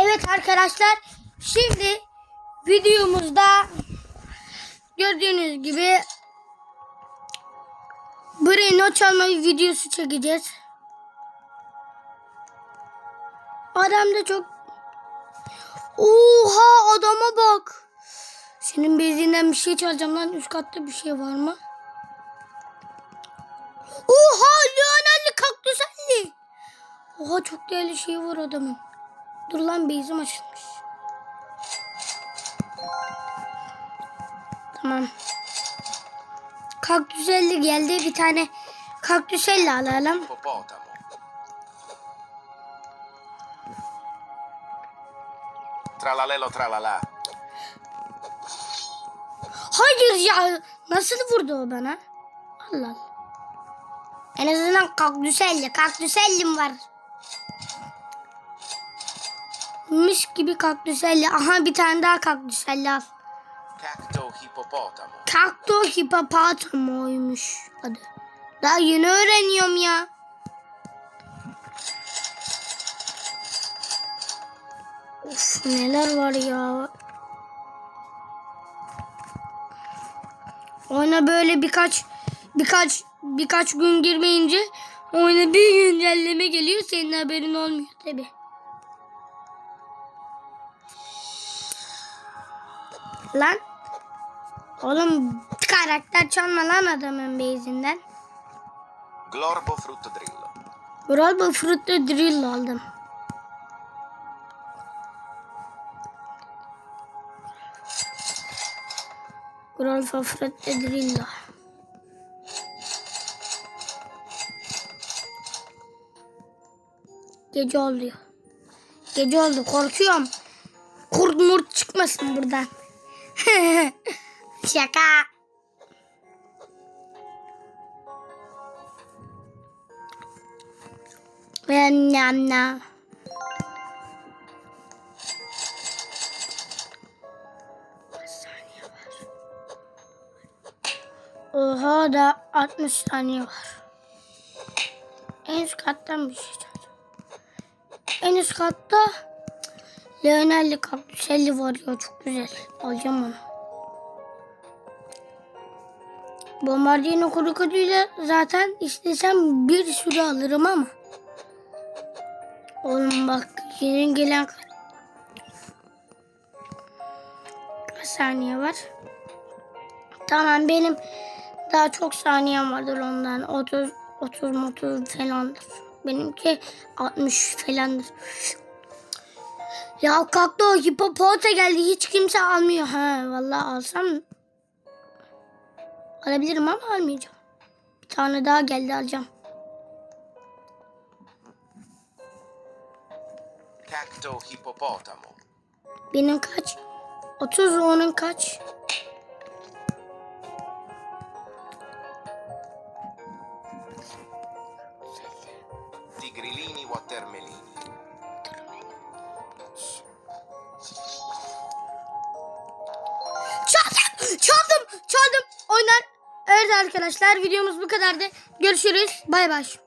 Evet arkadaşlar şimdi videomuzda gördüğünüz gibi Breno çalma videosu çekeceğiz. Adam da çok Oha adama bak. Senin bezinden bir şey çalacağım lan. Üst katta bir şey var mı? Oha Leonelli kaktüselli. Oha çok değerli şey var adamın. Dur lan bezim açılmış. Tamam. Kaktüselli geldi. Bir tane kaktüselli alalım. Tralalelo tralala. Hayır ya. Nasıl vurdu o bana? Allah Allah. En azından kaktüselli. Kaktüsellim var. Mis gibi kaktüselli. Aha bir tane daha kaktüselli al. Cacto hippopotamo. Kakto hipopotamoymuş adı. Daha yeni öğreniyorum ya. Of neler var ya. Oyuna böyle birkaç birkaç birkaç gün girmeyince oyuna bir güncelleme geliyor senin haberin olmuyor tabi. Lan Oğlum karakter çalma lan adamın beyizinden. Glorbo fruttodrillo. Vural bu fruitlu drill aldım. Bu fruitlu drill. Gece oluyor. Gece oldu korkuyorum. Kurt murt çıkmasın buradan. Şaka. Ben anne. Oha da 60 saniye var. En üst kattan bir şey. En üst katta Leonelli kaktüselli var ya çok güzel. Alacağım onu. Bombardino kuru kuduyla zaten istesem bir sürü alırım ama. Oğlum bak yeni gelen kaç saniye var? Tamam benim daha çok saniyem vardır ondan. 30 30 30 falandır. Benimki 60 falandır. Ya kalktı o hipopota geldi. Hiç kimse almıyor. Ha vallahi alsam alabilirim ama almayacağım. Bir tane daha geldi alacağım. Cacto hippopotamo. Benim kaç? 30 onun kaç? Tigrilini watermelini. Çaldım, çaldım. Oynar. Evet arkadaşlar videomuz bu kadardı. Görüşürüz. Bay bay.